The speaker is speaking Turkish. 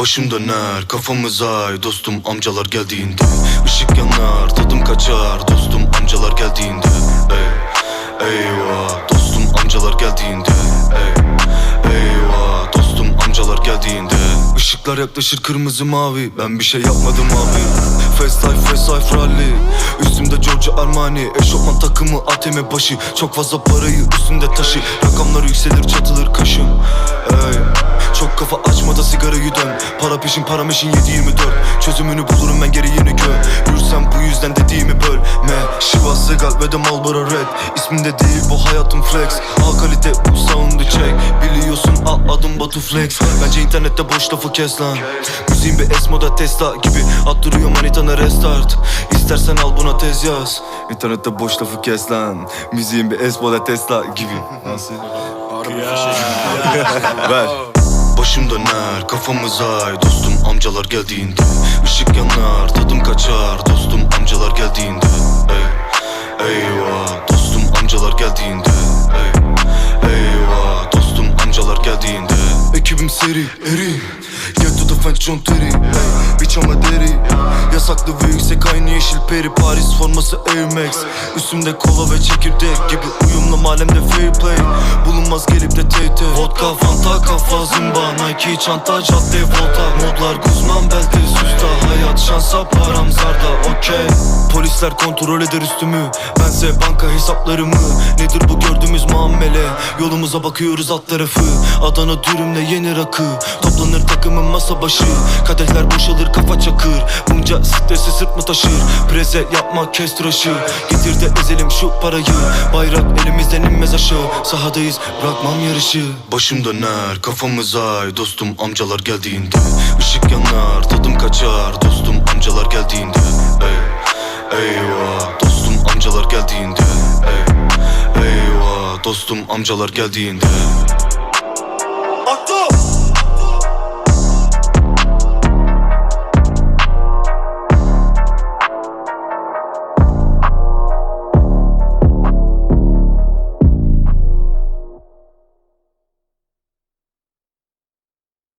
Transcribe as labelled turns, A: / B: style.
A: Başım döner kafamız ay. Dostum amcalar geldiğinde Işık yanar tadım kaçar. Dostum amcalar geldiğinde Ey, Eyvah. Dostum amcalar geldiğinde Ey, Eyvah. Dostum amcalar geldiğinde Işıklar yaklaşır kırmızı mavi. Ben bir şey yapmadım abi. Fast life fast life rally. Üstümde Giorgio Armani. Eşofman takımı ATM başı. Çok fazla parayı üstünde taşı. Rakamlar yükselir çatılır kaşım kafa açma da sigarayı dön. Para peşin para meşin 7-24 Çözümünü bulurum ben geri yeni gö Yürüsem bu yüzden dediğimi bölme Şiva Segal ve de Marlboro Red. İsminde değil bu hayatım flex. A kalite bu sound'u çek. Biliyorsun a adım Batu Flex. Bence internette boş lafı kes lan. Müziğin bir esmoda Tesla gibi. Attırıyor manitana restart. İstersen al buna tez yaz. İnternette boş lafı kes lan. Müziğin bir esmoda Tesla gibi. Nasıl? Ver Başım döner kafamız ay. Dostum amcalar geldiğinde Işık yanar tadım kaçar. Dostum amcalar geldiğinde Ey, Eyvah. Dostum amcalar geldiğinde Ey, Eyvah. Dostum amcalar geldiğinde Ekibim seri eri Get to the French John Terry. Bitch ama deri Yasaklı ve yüksek aynı yeşil peri. Paris forması Air Max. Üstümde kola ve çekirdek gibi Uyumlu mahallemde fair play. Bulunmaz gelip de TT Vodka, Fanta, kafa, zımba. Nike, çanta, cadde, volta. Modlar Guzman, belte, susta. Hayat şansa, param zarda, okey Polisler kontrol eder üstümü. Bense banka hesaplarımı. Nedir bu gördüğümüz muamele? Yolumuza bakıyoruz alt tarafı. Adana dürümle yeni rakı. Toplanır takımın masa başı. Kadehler boşalır kafa çakır. Bunca stresi sırt mı taşır? Preze yapma kes tıraşı. Getir de ezelim şu parayı. Bayrak elimizden inmez aşağı. Sahadayız bırakmam yarışı. Başım döner kafamız ay Dostum amcalar geldiğinde. Işık yanar tadım kaçar. Dostum amcalar geldiğinde. Ey, Eyvah. Dostum amcalar geldiğinde. Ey, Eyvah. Dostum amcalar geldiğinde